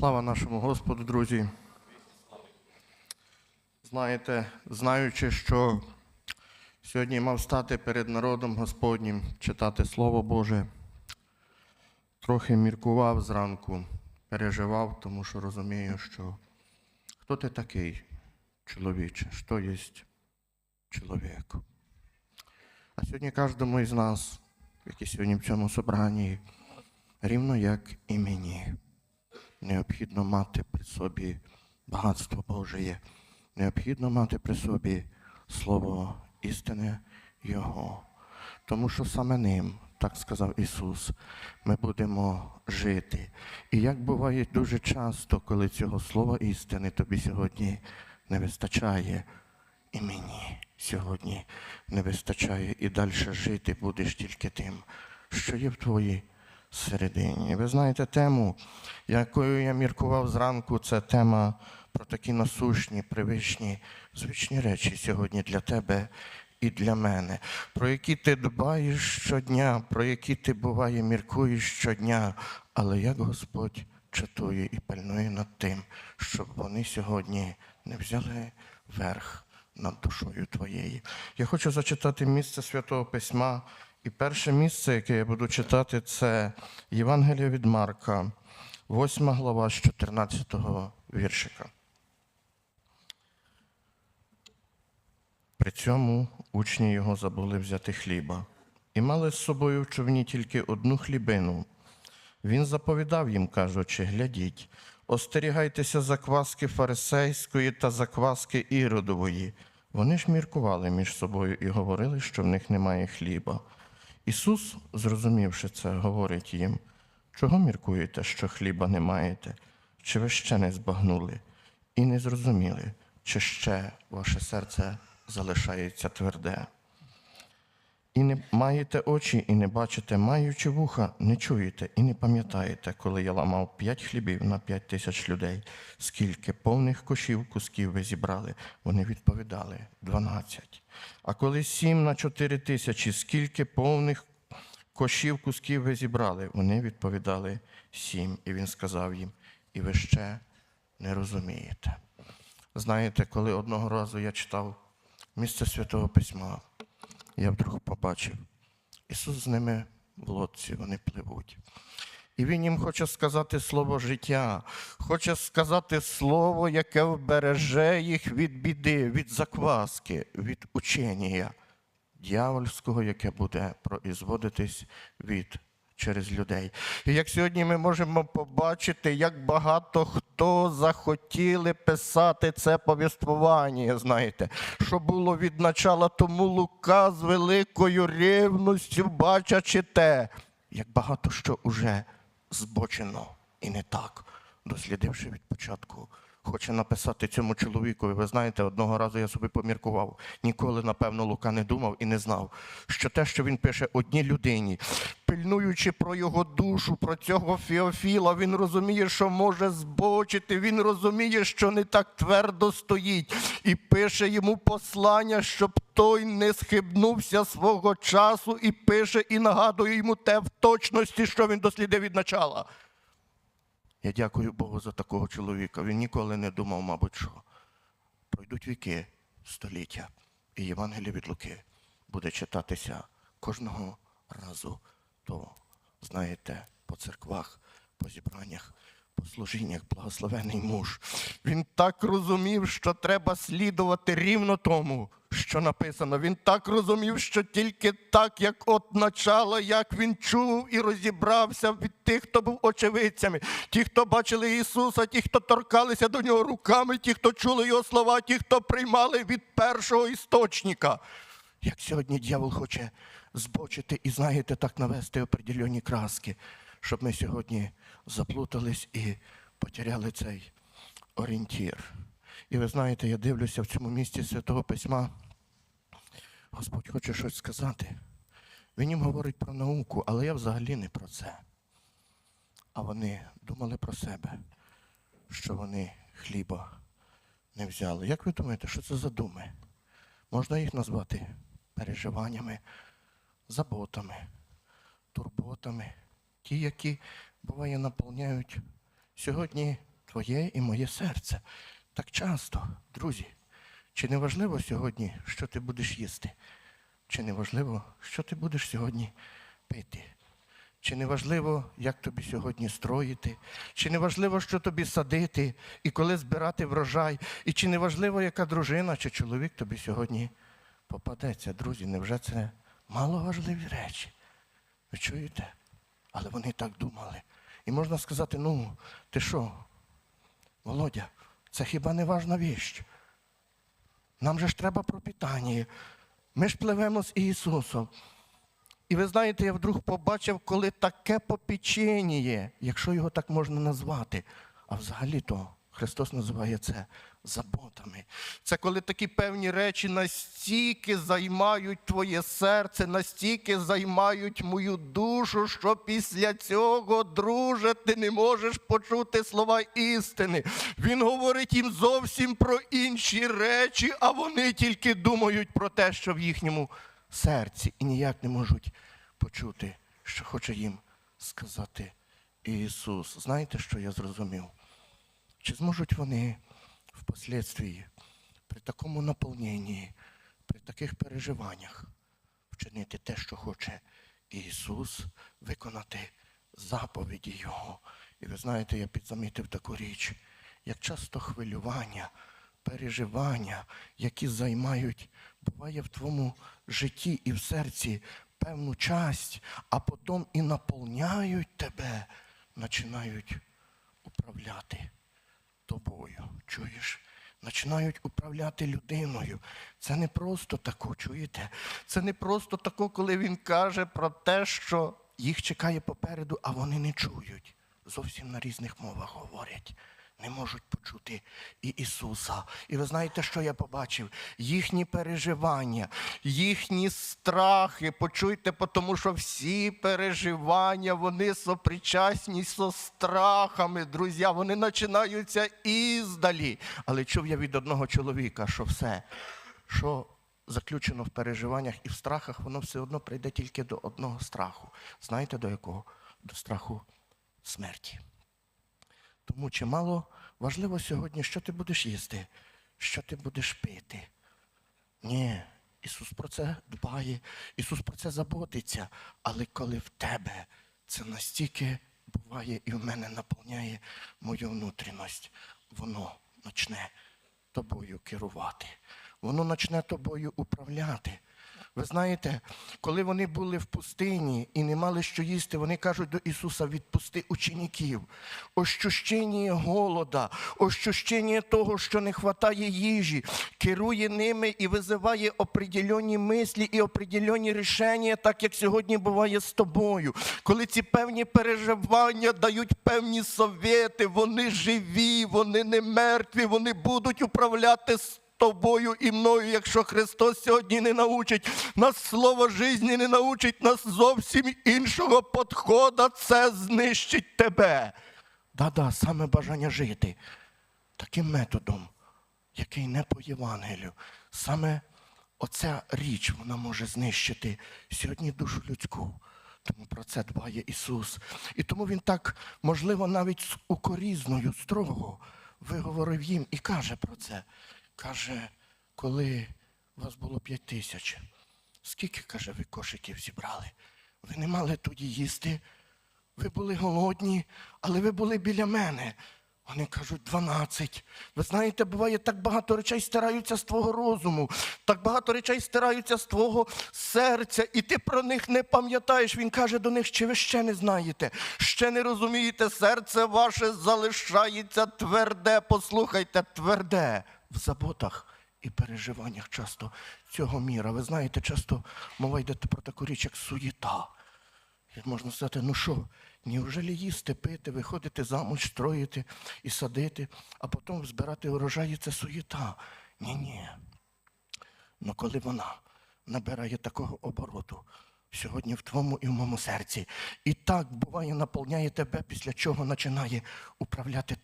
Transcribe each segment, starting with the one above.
Слава нашому Господу, друзі. Знаєте, знаючи, що сьогодні мав стати перед народом Господнім, читати Слово Боже, трохи міркував зранку, переживав, тому що розумію, що хто ти такий, чоловіче, що є чоловік. А сьогодні кожному із нас, які сьогодні в цьому собранні, рівно як і мені необхідно мати при собі багатство Божеє, необхідно мати при собі Слово істини Його. Тому що саме ним, так сказав Ісус, ми будемо жити. І як буває дуже часто, коли цього слова істини тобі сьогодні не вистачає, і мені сьогодні не вистачає, і далі жити будеш тільки тим, що є в твоїй середині. Ви знаєте тему, якою я міркував зранку, це тема про такі насущні, привичні, звичні речі сьогодні для тебе і для мене, про які ти дбаєш щодня, про які ти буває міркуєш щодня, але як Господь чатує і пильнує над тим, щоб вони сьогодні не взяли верх над душою твоєю. Я хочу зачитати місце Святого Письма. І перше місце, яке я буду читати, це Євангелія від Марка, 8 глава з 14 віршика. При цьому учні його забули взяти хліба і мали з собою в човні тільки одну хлібину. Він заповідав їм, кажучи, глядіть, остерігайтеся закваски фарисейської та закваски іродової. Вони ж міркували між собою і говорили, що в них немає хліба. Ісус, зрозумівши це, говорить їм, чого міркуєте, що хліба не маєте? Чи ви ще не збагнули і не зрозуміли, чи ще ваше серце залишається тверде? І не маєте очі, і не бачите, маючи вуха, не чуєте і не пам'ятаєте, коли я ламав п'ять хлібів на п'ять тисяч людей, скільки повних кошів кусків ви зібрали? Вони відповідали дванадцять. А коли сім на чотири тисячі, скільки повних кошів кусків ви зібрали? Вони відповідали сім. І він сказав їм: і ви ще не розумієте. Знаєте, коли одного разу я читав місце Святого Письма, я вдруг побачив, Ісус з ними в лодці, вони пливуть. І Він їм хоче сказати слово життя, хоче сказати слово, яке вбереже їх від біди, від закваски, від учення дьявольського, яке буде производитись від через людей. І як сьогодні ми можемо побачити, як багато хто захотіли писати це повіствування, знаєте, що було від начала тому Лука з великою рівністю, бачачи те, як багато що уже збочено і не так, дослідивши від початку. Хоче написати цьому чоловікові. Ви знаєте, одного разу я собі поміркував. Ніколи, напевно, Лука не думав і не знав, що те, що він пише одній людині, пильнуючи про його душу, про цього Феофіла, він розуміє, що може збочити, він розуміє, що не так твердо стоїть, і пише йому послання, щоб той не схибнувся свого часу, і пише і нагадує йому те в точності, що він дослідив від начала. Я дякую Богу за такого чоловіка. Він ніколи не думав, мабуть, що пройдуть віки, століття, і Євангеліє від Луки буде читатися кожного разу, то, знаєте, по церквах, по зібраннях, по служіннях, благословений муж. Він так розумів, що треба слідувати рівно тому, що написано. Він так розумів, що тільки так, як от начало, як він чув і розібрався від тих, хто був очевидцями, ті, хто бачили Ісуса, ті, хто торкалися до нього руками, ті, хто чули його слова, ті, хто приймали від першого істочника. Як сьогодні дьявол хоче збочити і, знаєте, так навести определені краски, щоб ми сьогодні заплутались і потеряли цей орієнтір. І ви знаєте, я дивлюся в цьому місці Святого Письма. Господь хоче щось сказати. Він їм говорить про науку, але я взагалі не про це. А вони думали про себе, що вони хліба не взяли. Як ви думаєте, що це за думи? Можна їх назвати переживаннями, заботами, турботами, ті, які буває наповняють сьогодні твоє і моє серце. Так часто, друзі, чи не важливо сьогодні, що ти будеш їсти? Чи не важливо, що ти будеш сьогодні пити? Чи не важливо, як тобі сьогодні строїти? Чи не важливо, що тобі садити і коли збирати врожай? І чи не важливо, яка дружина чи чоловік тобі сьогодні попадеться? Друзі, невже це мало важливі речі? Ви чуєте? Але вони так думали. І можна сказати: ну, ти що, Володя, це хіба не важна віч? Нам же ж треба пропитання. Ми ж пливемо з Ісусом. І ви знаєте, я вдруг побачив, коли таке попічення, якщо його так можна назвати. А взагалі-то Христос називає це заботами. Це коли такі певні речі настільки займають твоє серце, настільки займають мою душу, що після цього, друже, ти не можеш почути слова істини. Він говорить їм зовсім про інші речі, а вони тільки думають про те, що в їхньому серці, і ніяк не можуть почути, що хоче їм сказати Ісус. Знаєте, що я зрозумів? Чи зможуть вони впоследствии при такому наповненні, при таких переживаннях вчинити те, що хоче Ісус, виконати заповіді Його? І ви знаєте, я підзамітив таку річ, як часто хвилювання, переживання, які займають, буває в твоєму житті і в серці певну часть, а потім і наповняють тебе, починають управляти тобою. Чуєш? Починають управляти людиною. Це не просто тако, чуєте? Це не просто тако, коли він каже про те, що їх чекає попереду, а вони не чують. Зовсім на різних мовах говорять. Не можуть почути і Ісуса. І ви знаєте, що я побачив? Їхні переживання, їхні страхи. Почуйте, тому що всі переживання, вони сопричасні со страхами, друзі. Вони починаються іздалі. Але чув я від одного чоловіка, що все, що заключено в переживаннях і в страхах, воно все одно прийде тільки до одного страху. Знаєте до якого? До страху смерті. Тому чимало важливо сьогодні, що ти будеш їсти, що ти будеш пити. Ні, Ісус про це дбає, Ісус про це заботиться. Але коли в тебе це настільки буває і в мене наповняє мою внутрішність, воно почне тобою керувати, воно почне тобою управляти. Ви знаєте, коли вони були в пустині і не мали що їсти, вони кажуть до Ісуса: відпусти учеників. Ощущення голода, ощущення того, що не вистачає їжі, керує ними і визиває определенні мислі і определенні рішення, так як сьогодні буває з тобою. Коли ці певні переживання дають певні совєти, вони живі, вони не мертві, вони будуть управляти тобою і мною, якщо Христос сьогодні не научить нас слово житті, не научить нас зовсім іншого підходу, це знищить тебе. Да-да, саме бажання жити таким методом, який не по Євангелію. Саме оця річ вона може знищити сьогодні душу людську. Тому про це дбає Ісус. І тому Він так, можливо, навіть з укорізною, строго виговорив їм і каже про це. Каже, коли вас було п'ять тисяч, скільки, каже, ви кошиків зібрали? Ви не мали тоді їсти, ви були голодні, але ви були біля мене. Вони кажуть, 12. Ви знаєте, буває, так багато речей стираються з твого розуму, так багато речей стираються з твого серця, і ти про них не пам'ятаєш. Він каже до них, чи ви ще не знаєте, ще не розумієте, серце ваше залишається тверде. Послухайте, тверде в заботах і переживаннях часто цього міра. Ви знаєте, часто мова йде про таку річ, як суєта. Можна сказати, ну що, неужели їсти, пити, виходити замуж, строїти і садити, а потім збирати урожаї це суєта. Ні-ні. Ну коли вона набирає такого обороту сьогодні в твоєму і в моєму серці, і так буває, наповняє тебе, після чого починає управляти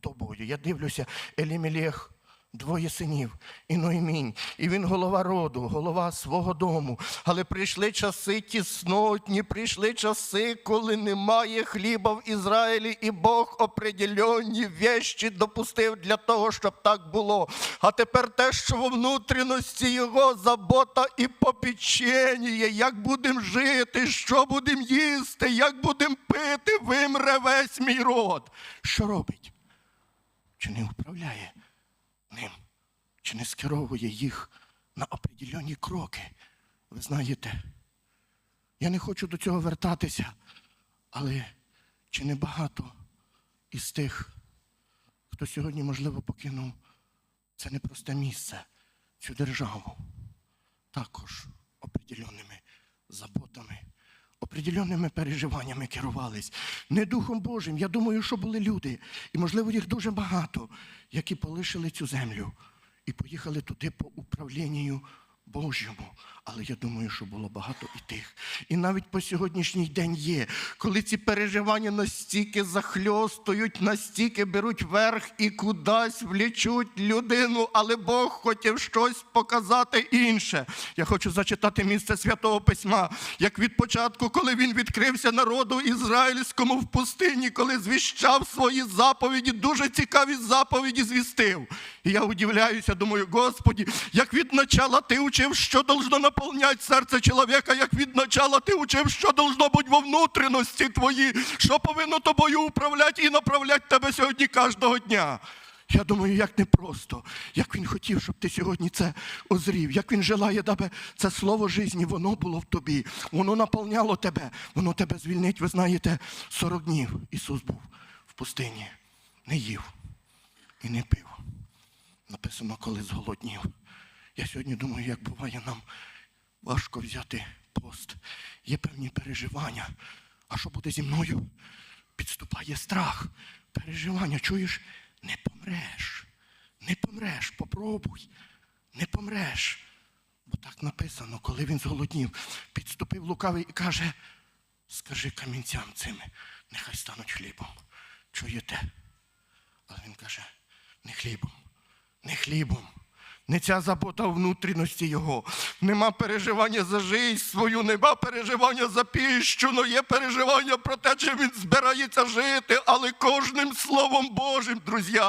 тобою. Я дивлюся, Елімелех двоє синів і Ноємінь. І він голова роду, голова свого дому. Але прийшли часи тіснотні, прийшли часи, коли немає хліба в Ізраїлі, і Бог определенні вещі допустив для того, щоб так було. А тепер те, що во внутрішності його забота і попечення, як будемо жити, що будемо їсти, як будемо пити, вимре весь мій род. Що робить? Чи не управляє ним? Чи не скеровує їх на определенні кроки? Ви знаєте, я не хочу до цього вертатися, але чи не багато із тих, хто сьогодні, можливо, покинув це непросте місце, цю державу, також определенними заботами, определенними переживаннями керувались. Не Духом Божим. Я думаю, що були люди, і, можливо, їх дуже багато, які полишили цю землю і поїхали туди по управлінню Божому. Але я думаю, що було багато і тих. І навіть по сьогоднішній день є, коли ці переживання настільки захльостують, настільки беруть верх і кудись влічуть людину, але Бог хотів щось показати інше. Я хочу зачитати місце святого письма, як від початку, коли він відкрився народу ізраїльському в пустині, коли звіщав свої заповіді, дуже цікаві заповіді звістив. І я удивляюся, думаю, Господі, як від начала ти учив, що должно наповняти серце чоловіка, як від начала ти учив, що должно бути во внутрішності твої, що повинно тобою управляти і направляти тебе сьогодні кожного дня. Я думаю, як непросто, як він хотів, щоб ти сьогодні це озрів, як він желає, даби це слово житті, воно було в тобі, воно наповняло тебе, воно тебе звільнить. Ви знаєте, 40 днів Ісус був в пустині, не їв і не пив. Написано, коли зголоднів. Я сьогодні думаю, як буває нам важко взяти пост. Є певні переживання. А що буде зі мною? Підступає страх. Переживання, чуєш, не помреш. Не помреш, попробуй, не помреш. Бо так написано, коли він зголоднів, підступив лукавий і каже: скажи камінцям цим, нехай стануть хлібом. Чуєте? Але він каже: не хлібом, не хлібом. Не ця забота внутрішності його. Нема переживання за життя свою, нема переживання за піщу, но є переживання про те, чи він збирається жити, але кожним словом Божим, друзі.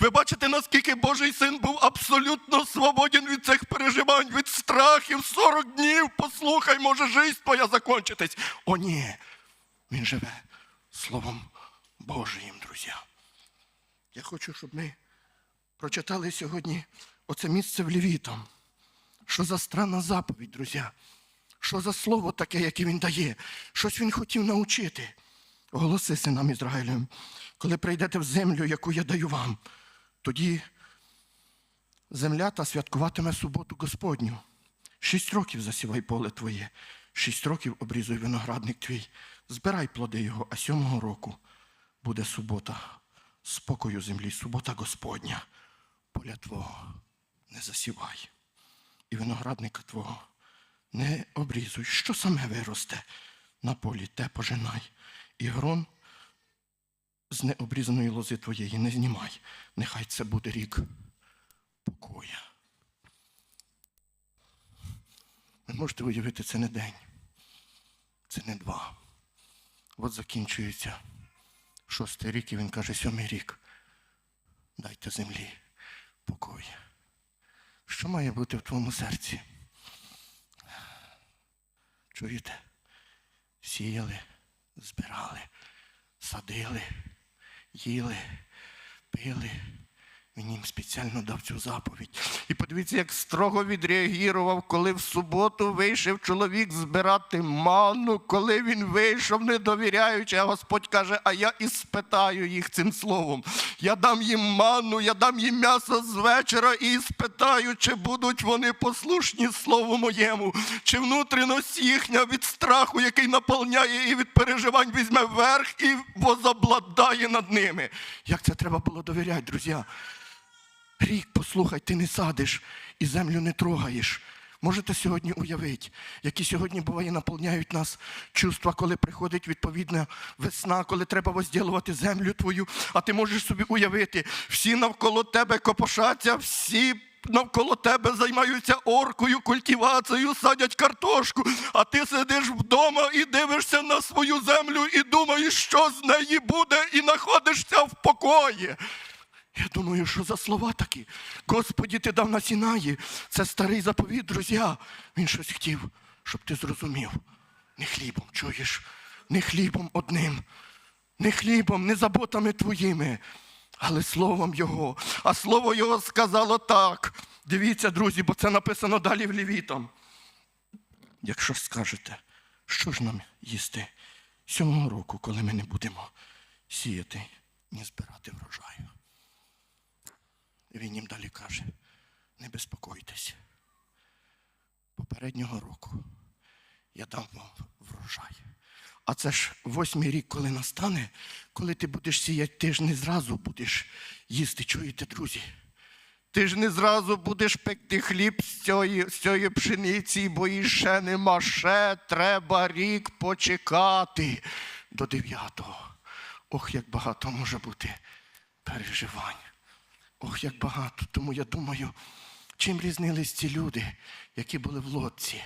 Ви бачите, наскільки Божий син був абсолютно свободен від цих переживань, від страхів 40 днів. Послухай, може, життя твоя закончитись. О, ні. Він живе Словом Божиїм, друзі. Я хочу, щоб ми прочитали сьогодні оце місце в Лівітам. Що за странна заповідь, друзі? Що за слово таке, яке він дає? Щось він хотів навчити. Оголоси синам Ізраїлем, коли прийдете в землю, яку я даю вам, тоді земля та святкуватиме суботу Господню. Шість років засівай поле твоє, шість років обрізуй виноградник твій, збирай плоди його, а сьомого року буде субота, спокою землі, субота Господня, поля твого не засівай, і виноградника твого не обрізуй, що саме виросте на полі, те пожинай, і грон з необрізаної лози твоєї не знімай, нехай це буде рік покоя. Ви можете уявити, це не день, це не два. От закінчується шостий рік, і він каже, сьомий рік. Дайте землі покой. Що має бути в твоєму серці? Чуєте? Сіяли, збирали, садили, їли, пили. Він їм спеціально дав цю заповідь. І подивіться, як строго відреагував, коли в суботу вийшов чоловік збирати ману, коли він вийшов, не довіряючи, а Господь каже, а я і спитаю їх цим словом. Я дам їм ману, я дам їм м'ясо з вечора і спитаю, чи будуть вони послушні слову моєму, чи внутрішність їхня від страху, який наповняє і від переживань візьме верх і возобладає над ними. Як це треба було довіряти, друзі? Рік, послухай, ти не садиш і землю не трогаєш. Можете сьогодні уявити, які сьогодні буває наповняють нас чувства, коли приходить відповідна весна, коли треба возділувати землю твою. А ти можеш собі уявити, всі навколо тебе копошаться, всі навколо тебе займаються оркою, культивацією, садять картошку, а ти сидиш вдома і дивишся на свою землю і думаєш, що з неї буде, і знаходишся в покої. Я думаю, що за слова такі. Господі, ти дав на Сінаї. Це старий заповіт, друзі. Він щось хотів, щоб ти зрозумів. Не хлібом, чуєш? Не хлібом одним, не хлібом, не заботами твоїми, але словом Його. А слово Його сказало так. Дивіться, друзі, бо це написано далі в Лівітам. Якщо скажете, що ж нам їсти сьомого року, коли ми не будемо сіяти, ні збирати врожаю. Він їм далі каже: не безпокойтесь. Попереднього року я дам вам врожай. А це ж восьмий рік, коли настане, коли ти будеш сіяти, ти ж не зразу будеш їсти, чуєте, друзі? Ти ж не зразу будеш пекти хліб з цієї, з цієї пшениці, бо і ще нема, ще треба рік почекати до дев'ятого. Ох, як багато може бути переживань. Ох, як багато. Тому я думаю, чим різнились ці люди, які були в лодці.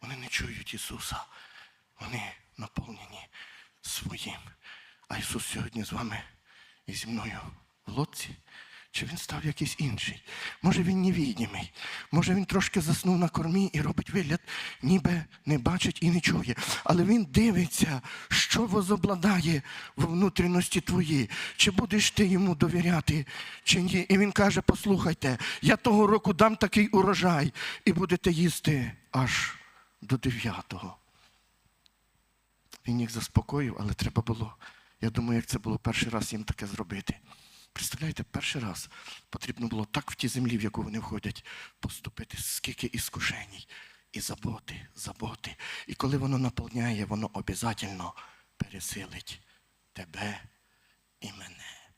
Вони не чують Ісуса. Вони наповнені своїм. А Ісус сьогодні з вами і зі мною в лодці. Чи він став якийсь інший? Може він невідімий, може він трошки заснув на кормі і робить вигляд, ніби не бачить і не чує. Але він дивиться, що возобладає в внутрішності твої. Чи будеш ти йому довіряти, чи ні? І він каже: послухайте, я того року дам такий урожай, і будете їсти аж до дев'ятого. Він їх заспокоїв, але треба було. Я думаю, як це було перший раз їм таке зробити. Представляєте, перший раз потрібно було так в тій землі, в яку вони входять, поступити, скільки іскушеній, і заботи, заботи. І коли воно наповняє, воно обов'язково пересилить тебе і мене.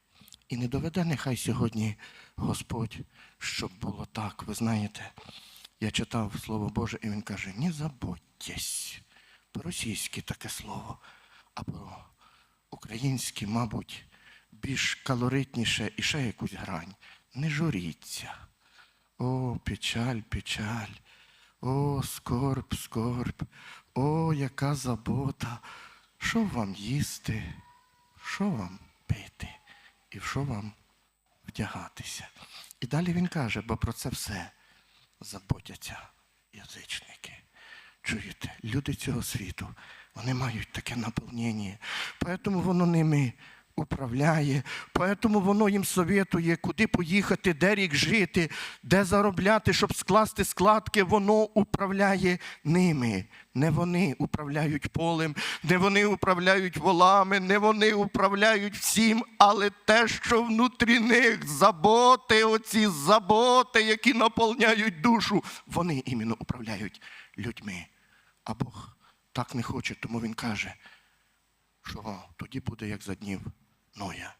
І не доведе нехай сьогодні Господь, щоб було так. Ви знаєте, я читав Слово Боже, і він каже: не забудьтесь. По-російськи таке слово, а по-українськи, мабуть, більш калоритніше і ще якусь грань. Не журіться. О, печаль, печаль, о, скорб, скорб, о, яка забота. Що вам їсти, що вам пити і в що вам вдягатися. І далі він каже, бо про це все заботяться язичники. Чуєте, люди цього світу, вони мають таке наповнення, тому воно ними управляє, тому воно їм совєтує, куди поїхати, де рік жити, де заробляти, щоб скласти складки, воно управляє ними. Не вони управляють полем, не вони управляють волами, не вони управляють всім, але те, що внутрі них заботи, оці заботи, які наповняють душу, вони іменно управляють людьми. А Бог так не хоче, тому Він каже, що тоді буде, як за днів Ноя.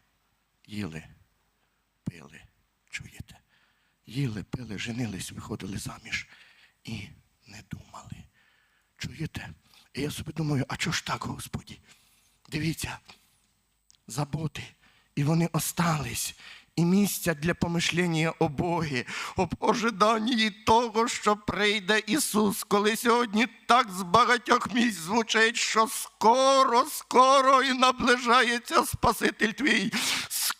Їли, пили, чуєте? Їли, пили, женились, виходили заміж і не думали. Чуєте? І я собі думаю, а чого ж так, Господі? Дивіться, заботи, і вони остались. І місця для помишлення о Богі, об ожиданні того, що прийде Ісус, коли сьогодні так з багатьох місць звучить, що скоро, скоро і наближається Спаситель твій.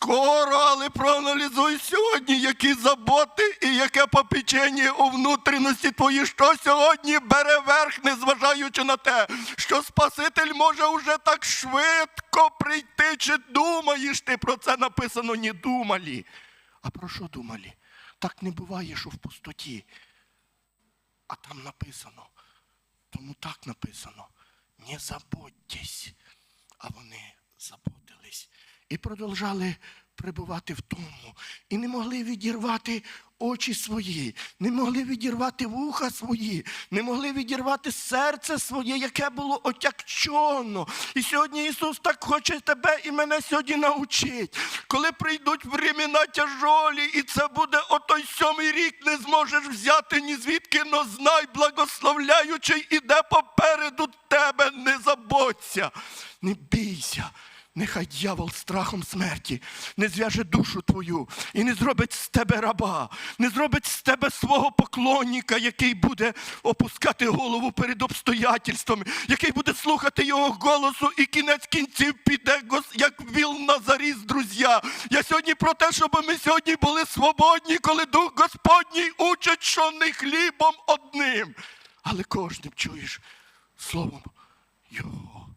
Скоро, але проаналізуй сьогодні, які заботи і яке попечення у внутрішності твої, що сьогодні бере верх, незважаючи на те, що Спаситель може вже так швидко прийти, чи думаєш ти про це написано, не думалі. А про що думали? Так не буває, що в пустоті. А там написано. Тому так написано. Не забудьтесь. А вони заботились і продовжали перебувати в тому, і не могли відірвати очі свої, не могли відірвати вуха свої, не могли відірвати серце своє, яке було отягчено. І сьогодні Ісус так хоче тебе і мене сьогодні навчить. Коли прийдуть времена тяжолі, і це буде отой сьомий рік, не зможеш взяти ні звідки, но знай, благословляючий іде попереду тебе, не заботься, не бійся. Нехай дьявол страхом смерті не зв'яже душу твою і не зробить з тебе раба, не зробить з тебе свого поклонника, який буде опускати голову перед обстоятельствами, який буде слухати його голосу і кінець кінців піде, як віл на заріз, друзі. Я сьогодні про те, щоб ми сьогодні були свободні, коли Дух Господній учить, що не хлібом одним, але кожним чуєш словом Його.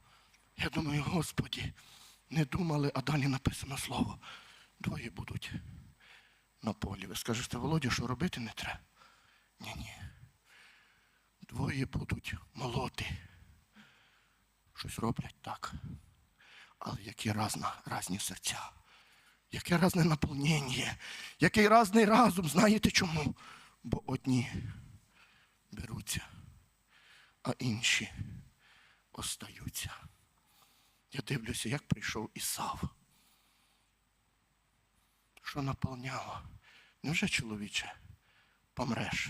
Я думаю, Господі, не думали, а далі написано слово. Двоє будуть на полі. Ви скажете, Володя, що робити не треба? Ні, ні. Двоє будуть молоти. Щось роблять так. Але які разна, разні серця, яке разне наповнення, який разний разум. Знаєте чому? Бо одні беруться, а інші остаються. Я дивлюся, як прийшов Ісав. Що наповняло? Невже, чоловіче, помреш?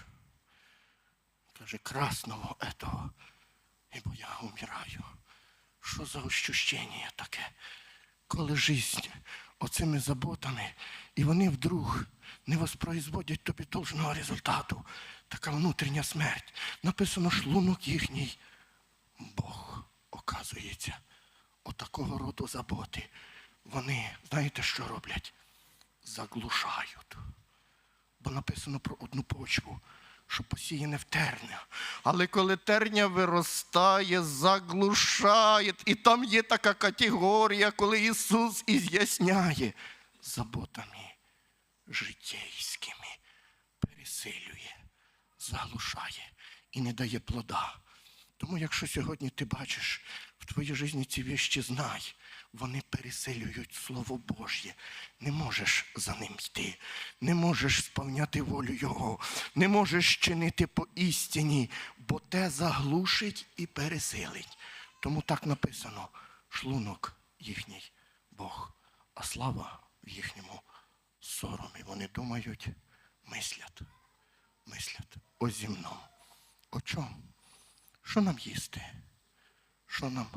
Каже, красного этого, ібо я умираю. Що за ощущення таке? Коли жизнь оцими заботами, і вони вдруг не воспроизводять тобі должного результату. Така внутрішня смерть. Написано шлунок їхній. Бог, оказується, отакого роду заботи. Вони, знаєте, що роблять? Заглушають. Бо написано про одну почву, що посіяне в терня. Але коли терня виростає, заглушає. І там є така категорія, коли Ісус із'ясняє заботами життєйськими, пересилює, заглушає і не дає плода. Тому, якщо сьогодні ти бачиш в твоїй житті ці віщі, знай, вони переселюють Слово Божє. Не можеш за ним йти, не можеш сповняти волю Його, не можеш чинити по істині, бо те заглушить і пересилить. Тому так написано: шлунок їхній Бог, а слава в їхньому соромі. Вони думають, мислять, мислять о земному. О чому? Що нам їсти? Що нам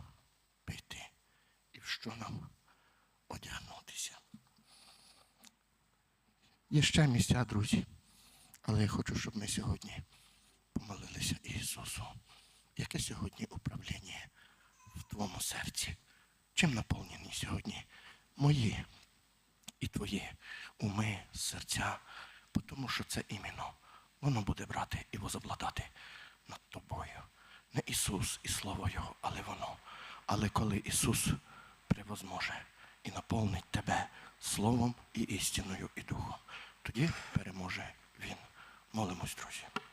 пити? І в що нам одягнутися? Є ще місця, друзі. Але я хочу, щоб ми сьогодні помолилися Ісусу. Яке сьогодні управління в твоєму серці? Чим наповнені сьогодні мої і твої уми, серця? Тому що це іменно воно буде брати і возобладати над тобою. Не Ісус і Слово Його, але воно. Але коли Ісус превозможе і наповнить тебе Словом і істиною і Духом, тоді переможе Він. Молимось, друзі.